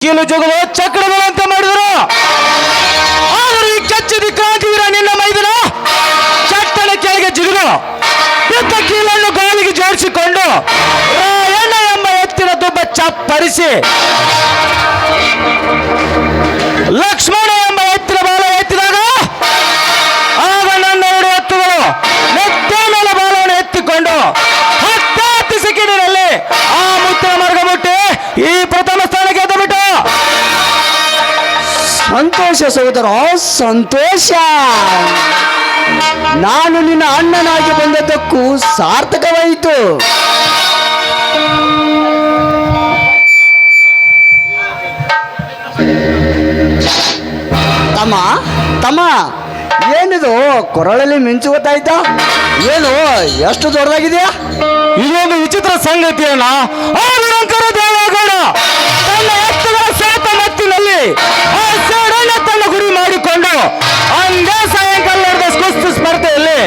ಕೀಲು ಜೋಗದ ಚಕ್ರಗಳಂತೆ ಮಾಡಿದರು. ಆದರೂ ಈ ಕೆಚ್ಚಿದ ಕ್ರಾಂತಿವೀರ ನಿನ್ನ ಮೈದನ ಚಟ್ಟನ ಕೆಳಗೆ ಜಿಗಿದು ಬಿದ್ದ ಕೀಲನ್ನು ಗಾಳಿಗೆ ಜೋಡಿಸಿಕೊಂಡು ರಾಯಣ್ಣ ಎಂಬ ಎತ್ತಿನ ದುಬ್ಬ ಚಪ್ಪರಿಸಿ ಸಂತೋಷ ಸಹೋದರ ಸಂತೋಷ. ನಾನು ನಿನ್ನ ಅಣ್ಣನಾಗಿ ಬಂದದ್ದಕ್ಕೂ ಸಾರ್ಥಕವಾಯಿತು. ತಮ್ಮ ತಮ್ಮ, ಏನಿದು ಕೊರಳಲ್ಲಿ ಮಿಂಚು ಗೊತ್ತಾಯ್ತಾ ಏನು, ಎಷ್ಟು ದೊಡ್ಡದಾಗಿದೆಯಾ? ಇದೊಂದು ವಿಚಿತ್ರ ಸಂಗತಿ ಅಣ್ಣ. ಸೇಡನ್ನ ತನ್ನ ಗುರಿ ಮಾಡಿಕೊಂಡು ಅಂದೇ ಸಾಯಂಕಾಲ ನಡೆದ ಕುಸ್ತಿ ಸ್ಪರ್ಧೆಯಲ್ಲಿ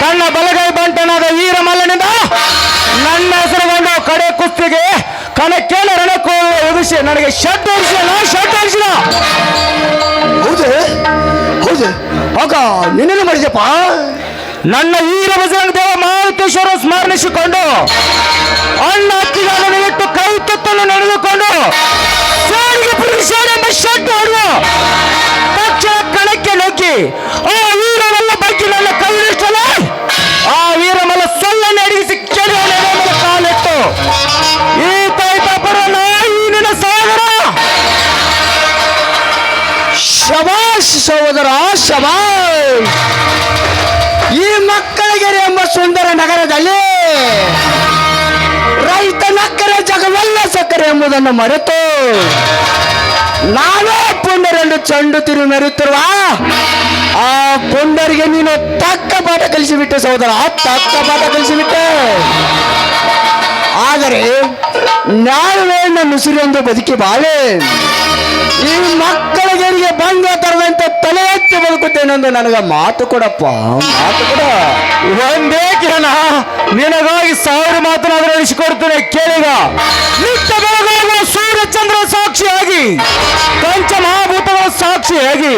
ತನ್ನ ಬಲಗೈ ಬಂಟನಾದ ವೀರ ಮಲ್ಲನಿಂದ ನನ್ನ ಹೆಸರುಗೊಂಡು ಕಡೆ ಕುಸ್ತಿಗೆ ಕಣಕ್ಕೇನ ರಣಕ್ಕೂ ಎದುರಿಸಿ ನನಗೆ ಶಟ್ ಹೊಡಿಸಿದ ಶರ್ಟ್ ಹೊಡಿಸಿದ ಹೌದು ಹೌದು. ಆಗ ನಿನ್ನೇನು ಮಾಡಿದ್ಯಪ್ಪ? ನನ್ನ ವೀರ ಬಜರಂಗ ದೇವ ಮಾರುತೇಶ್ವರ ಸ್ಮರಣಿಸಿಕೊಂಡು ಅಣ್ಣ ಅತ್ತಿಗಳನ್ನು ಇಟ್ಟು ಕೈ ತುತ್ತನ್ನು ನಡೆದುಕೊಂಡು ಸೇಡಿಗೆ ಶರ್ಟ್ ಹೊಡೆದು ತಕ್ಷಣ ಕಣಕ್ಕೆ ನುಗ್ಗಿ ಆ ವೀರಮಲ್ಲ ಬಗ್ಗೆ ನನ್ನ ಕೈ ಇಳಿಸಲು? ಆ ವೀರಮಲ್ಲ ಸೊಲ್ಲನ್ನು ಅಡಗಿಸಿ ಕೆಳಗೆ ನೆಲದ ಮೇಲೆ ಕಾಲಿಟ್ಟು ಈ ತಾಯ್ತ ಪರ ಈ ನಿನ್ನ ಸಾಗರ ಶಬಾಷ್ ಸಹೋದರ ಶಬಾಷ್! ಈ ಮಕ್ಕಳಗೆರೆ ಎಂಬ ಸುಂದರ ನಗರದಲ್ಲಿ ರೈತ ನಕ್ಕರೆ ಜಗವೆಲ್ಲ ಸಕ್ಕರೆ ಎಂಬುದನ್ನು ಮರೆತು ನಾವೇ ಪುಂಡರೆಂದು ಚಂಡು ತಿರು ಮೆರುತ್ತಿರುವ ಆ ಪುಂಡರಿಗೆ ನೀನು ತಕ್ಕ ಪಾಠ ಕಲಿಸಿಬಿಟ್ಟೆ ಸಹೋದರ, ತಕ್ಕ ಪಾಠ ಕಲಿಸಿಬಿಟ್ಟೆ. ಆದರೆ ನಾವೇ ನನ್ನ ಉಸಿರೆಂದು ಬದುಕಿ ಬಾಳೆ. ಈ ಮಕ್ಕಳಿಗೆ ಬಂದ ತರದಂತೆ ತಲೆ ಎತ್ತಿ ಬದುಕುತ್ತೇನೆಂದು ನನಗೆ ಮಾತು ಕೊಡಪ್ಪ, ಮಾತು ಕೊಡ. ಒಂದೇ ಕಿರಣ, ನಿನಗಾಗಿ ಸಾವಿರ ಮಾತನಾದರೂ ಅನಿಸಿಕೊಡ್ತೇನೆ ಕೇಳಿಗ. ನಿತ್ಯ ಬೆಳಗಾಗುವ ಸೂರ್ಯ ಚಂದ್ರ ಸಾಕ್ಷಿಯಾಗಿ ಪಂಚ ಮಹಾಭೂತಗಳ ಸಾಕ್ಷಿಯಾಗಿ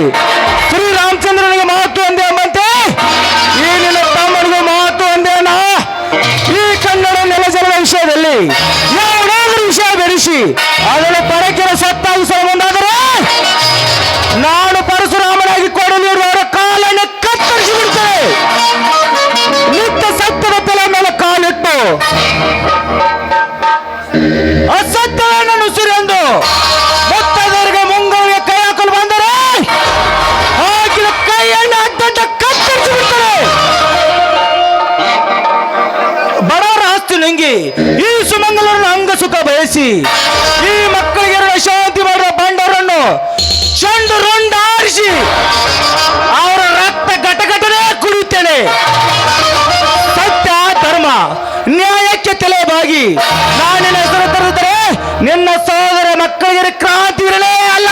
ಶ್ರೀರಾಮಚಂದ್ರನಿಗೆ ಮಾತು ಮಹತ್ವ ಎಂಬಂತೆ ಈ ಮಕ್ಕಳಿಗೆ ಶಾಂತಿ ಮಾಡುವ ಬಂಡವರನ್ನು ಚಂಡು ರುಂಡಾರಿಸಿ ಅವರ ರಕ್ತ ಘಟಘಟನೆ ಕುಡಿಯುತ್ತೇನೆ. ಸತ್ಯ, ಧರ್ಮ, ನ್ಯಾಯಕ್ಕೆ ತಲೆಬಾಗಿ. ನಾನಿನ ಹೆಸರು ತರುತ್ತಾರೆ ನಿನ್ನ ಸಹೋದರ ಮಕ್ಕಳಿಗೆ ಕ್ರಾಂತಿ ಇರಲೇ ಅಲ್ಲ.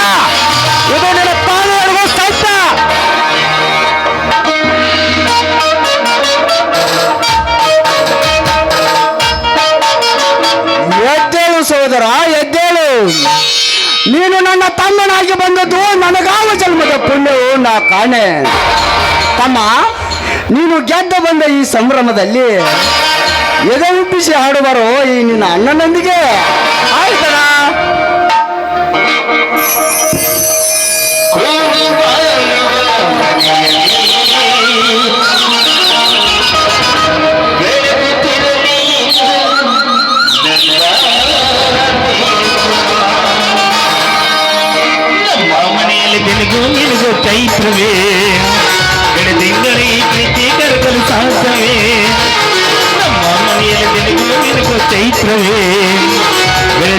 ನೀನು ನನ್ನ ತಮ್ಮನಾಗಿ ಬಂದದ್ದು ನನಗಾವ ಜನ್ಮದ ಪುಣ್ಯವು ನಾ ಕಾಣೆ. ತಮ್ಮ, ನೀನು ಗೆದ್ದ ಬಂದ ಈ ಸಂಭ್ರಮದಲ್ಲಿ ಎದೆ ಉಬ್ಬಿಸಿ ಹಾಡುವರು ಈ ನಿನ್ನ ಅಣ್ಣನೊಂದಿಗೆ. ಆಯ್ತಣ್ಣ ಚೈತ್ರವೇ ತಿಂಗಳ ಈ ಪ್ರೀತಿ ಕರಗಲು ಸಾಧ್ಯವೇ ನಮ್ಮ ಮನೆಯಲ್ಲಿ ನಿನಗೂ ನಿನಗೂ ಚೈತ್ರವೇ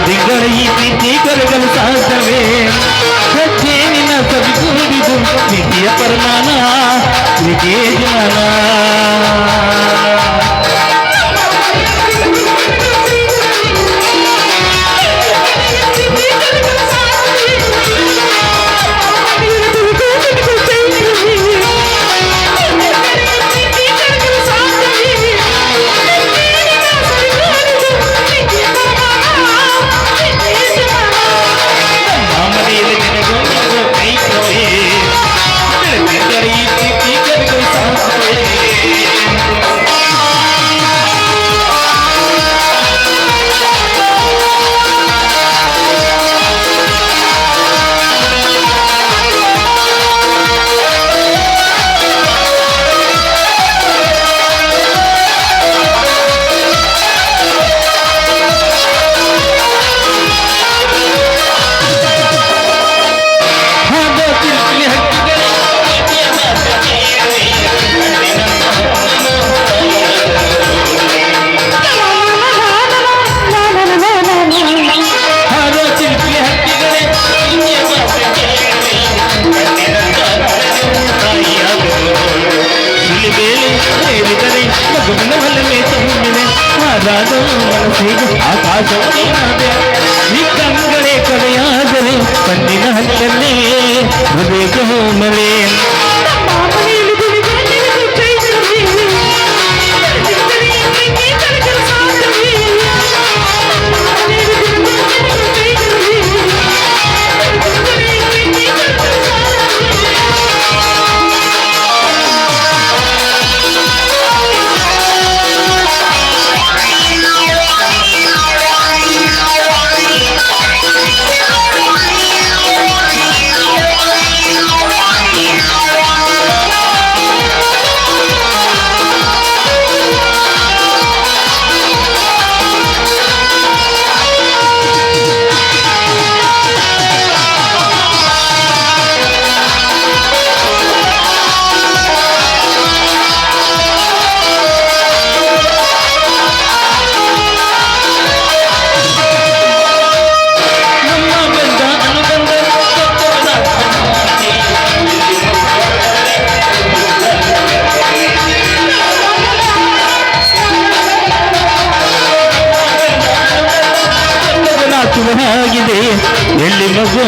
ತಿಂಗಳ ಈ ಪ್ರೀತಿ ಕರಗಲು ಸಾಧ್ಯವೇ ಸತ್ಯ ನಿನ್ನ ಸವಿಗೂಡಿದು ಪ್ರೀತಿಯ ಪರಿಮಾಣ ಪ್ರೀತಿಯ ಜ್ಞಾನ ಮನಸ್ಸಿಗೆ ಆಕಾಶವು ನೀನಾದೆ ಈ ಕಂಗಳೇ ಕೊನೆಯಾದರೆ ಕಣ್ಣಿನ ಹತ್ತಲ್ಲೇ ಹೃದಯ ಮಳೆ ನಾಚುವಾಗಿದೆ ಎಲ್ಲಿ ಮಗು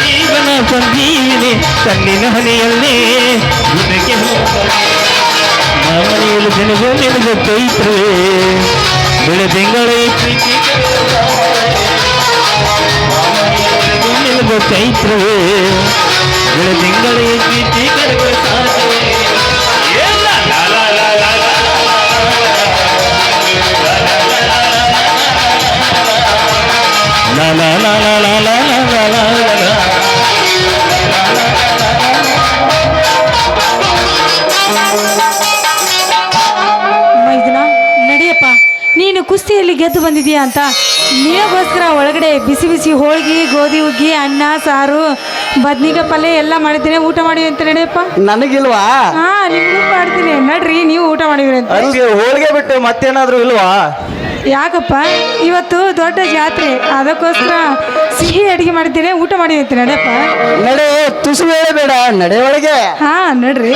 ಜೀವನ ಸಂಜೀವಿನಿ ಕಣ್ಣಿನ ಹನಿಯಲ್ಲೇ. ಜೊತೆಗೆ ಮನೆಯಲ್ಲಿ ನಿನಗೂ ನಿನಗೆ ಚೈತ್ರವೇ. ಬೆಳೆ ತಿಂಗಳೇ ಪ್ರೀತಿ ನಿನಗೆ ಚೈತ್ರವೇ. ನೀನು ಕುಸ್ತಿಯಲ್ಲಿ ಗೆದ್ದು ಬಂದಿದೀಯ ಅಂತ? ನೀನಗೋಸ್ಕರ ಒಳಗಡೆ ಬಿಸಿ ಬಿಸಿ ಹೋಳಿಗೆ ಗೋಧಿ ಹುಗ್ಗಿ ಅನ್ನ ಸಾರು ಬದ್ನಿಕಾಯಿ ಪಲ್ಯ ಎಲ್ಲ ಮಾಡಿದ್ದೀನಿ ಊಟ ಮಾಡಿ ಅಂತ ನಡೆಯಪ್ಪ ನನಗಿಲ್ವಾ? ಹಾ ನಿಮ್ಗೂ ಮಾಡ್ತೀನಿ. ನಡ್ರಿ ನೀವು ಊಟ ಮಾಡಿದ್ರಿ ಅಂತ. ಹೋಳಿಗೆ ಬಿಟ್ಟು ಮತ್ತೇನಾದ್ರೂ ಇಲ್ವಾ? ಯಾಕಪ್ಪ? ಇವತ್ತು ದೊಡ್ಡ ಜಾತ್ರೆ. ಅದಕ್ಕೋಸ್ಕರ ಸಿಹಿ ಅಡಿಗೆ ಮಾಡಿದ್ದೀನಿ ಊಟ ಮಾಡಿ ಅಂತ ನಡೆಯಪ್ಪ ನಡೆ ತುಸು ಬೇಡ ನಡೆ ಒಳಗೆ. ಹಾ ನಡ್ರಿ.